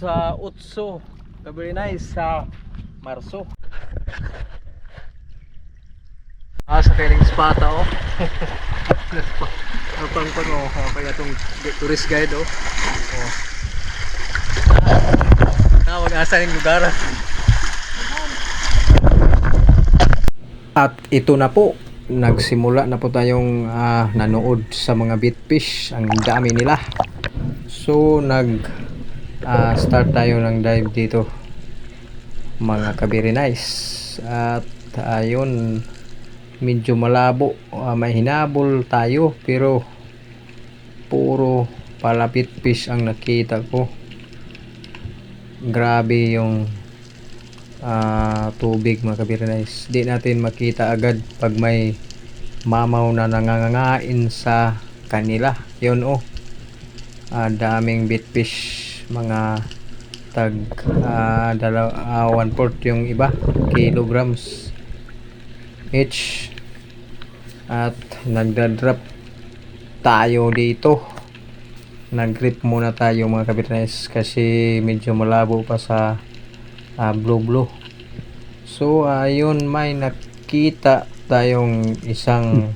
sa Utso, Cabernet sa Marso. Ah, sa kailing spata oh. Apang pang oh, apang atong tourist guide oh. Oh. Tawag asa ng lugar. At ito na po, nagsimula na po tayong ah, nanood sa mga bitfish. Ang dami nila. So, nag ah, start tayo ng dive dito. Mga kabiri nice. At ayun, medyo malabo. Ah, may hinabol tayo pero puro palapit fish ang nakita ko. Grabe yung ah, tubig mga kabirinays. Di natin makita agad pag may mamaw na nangangain sa kanila. Yun oh. Ah, daming bitfish mga tag ah, dalaw, ah, one fourth yung iba kilograms each. At nagdadrop tayo dito. Nag-grip muna tayo mga kabirinays kasi medyo malabo pa sa ah, blue blue so ayun may nakita tayong isang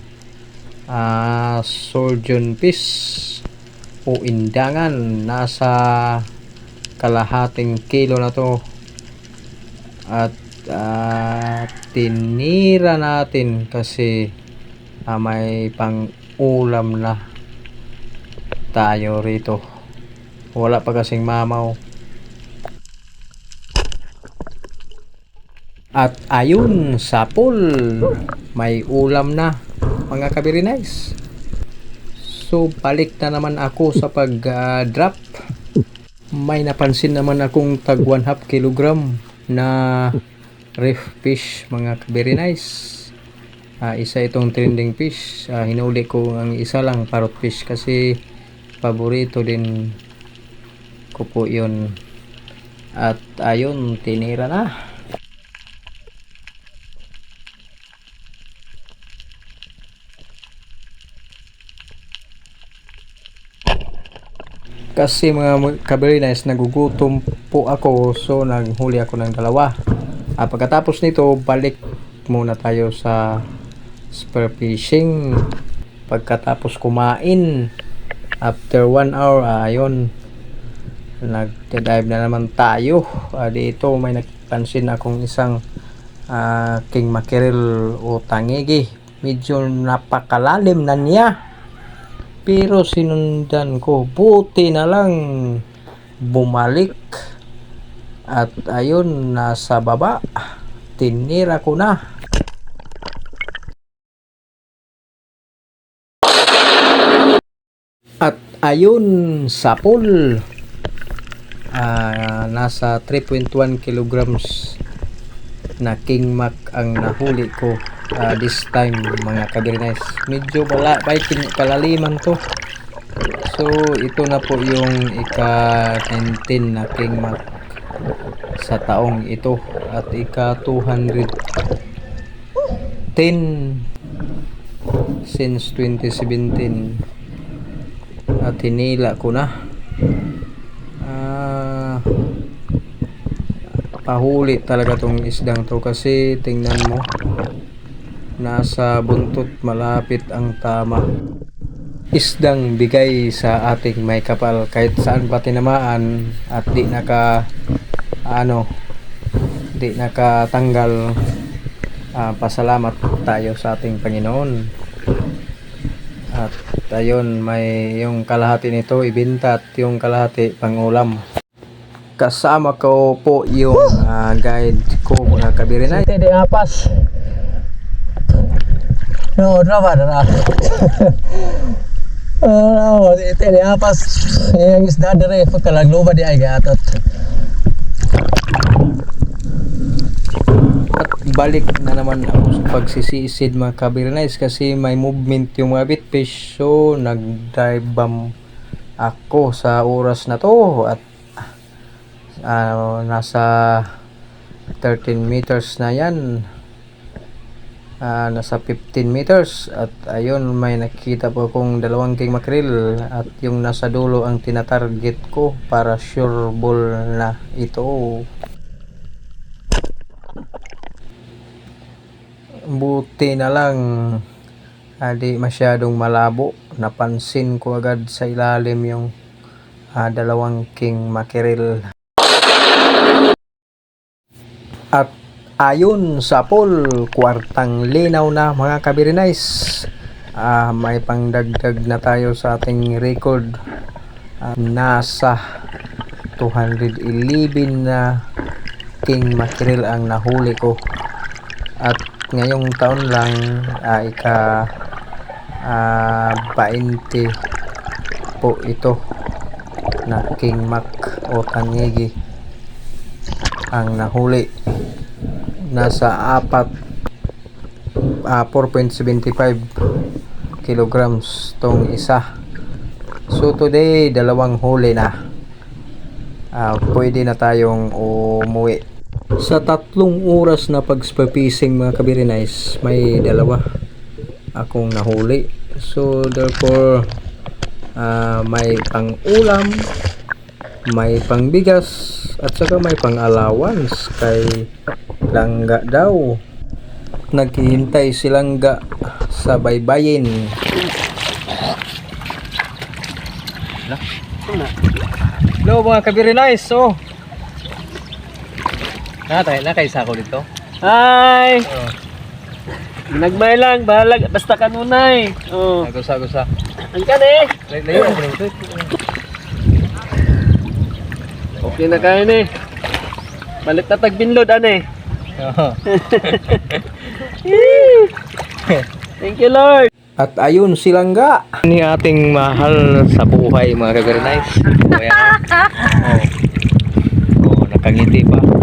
ah, surgeon fish o indangan nasa kalahating kilo na to at ah, tinira natin kasi ah, may pang ulam na tayo rito wala pa kasing mamaw At ayun, sapol. May ulam na, mga kabirinays. So, balik na naman ako sa pag-drop. May napansin naman akong tag 1 half kilogram na reef fish, mga kabirinays. Ah, isa itong trending fish. Ah, hinuli ko ang isa lang, parrot fish, kasi paborito din ko po yun. At ayun, tinira na. Kasi mga kaberinas, nagugutom po ako so naghuli ako ng dalawa. Ah, pagkatapos nito, balik muna tayo sa spear fishing. Pagkatapos kumain, after 1 hour, ah, ayun, nag-dive na naman tayo. Ah, dito may napansin akong isang ah, king mackerel o tangigi. Medyo napakalalim na niya. Pero sinundan ko, buti na lang bumalik. At ayun, nasa baba. Tinira ko na. At ayun, sapol. Ah, nasa 3.1 kilograms na king mac ang nahuli ko ah, this time mga kabirines medyo wala biting kalaliman to. So ito na po yung ika 19 na king mac sa taong ito. At ika 210 since 2017 at hinila ko na. Ah pahuli talaga tong isdang to kasi tingnan mo nasa buntot malapit ang tama. Isdang bigay sa ating may kapal. Kahit saan pa tinamaan at di naka ano di nakatanggal ah, pasalamat tayo sa ating Panginoon. At ayun may yung kalahati nito ibinta at yung kalahati pangulam. Kasama ko po yung ah, guide ko mga kabirinay Tede apas. No, drama na na. Oh, no, tede apas. Yang isda dere pagkalagluba di ay gatot. at balik na naman ako sa pagsisisid mga kabirinays kasi may movement yung mga bitfish so nag dive bomb ako sa oras na to at ah, nasa 13 meters na yan ah, nasa 15 meters. At ayun may nakita po akong dalawang king mackerel. At yung nasa dulo ang tinatarget ko para sure ball na ito. Buti na lang. Hindi masyadong malabo. Napansin ko agad sa ilalim yung ah, dalawang king mackerel. At ayon sa poll kwartang linaw na mga kabirinays ah, may pangdagdag na tayo sa ating record. Ah, nasa 211 na king mackerel ang nahuli ko. At ngayong taon lang ah, ika ah, 20 po ito na king mac o tangigi ang nahuli nasa apat ah, 4.75 kilograms tong isa. So today dalawang huli na. Ah, pwede na tayong umuwi. Sa tatlong oras na pag-spapacing mga kabirinays may dalawa akong nahuli. So therefore ah, may pang ulam may pangbigas at saka may pang allowance kay langga daw naghihintay si langga sa baybayin Hello mga kabirinays so Natay, nakay sa ako dito. Hi! Nagmay lang, balag, basta kanunay. Oh. Gusa gusa. Ang ka eh. Layo dito. Okay na kayo ni. Balik na tagbinlod, ane. Thank you, Lord. At ayun silangga ni ating mahal sa buhay mga. Oh, yan. oh. oh, nakangiti pa.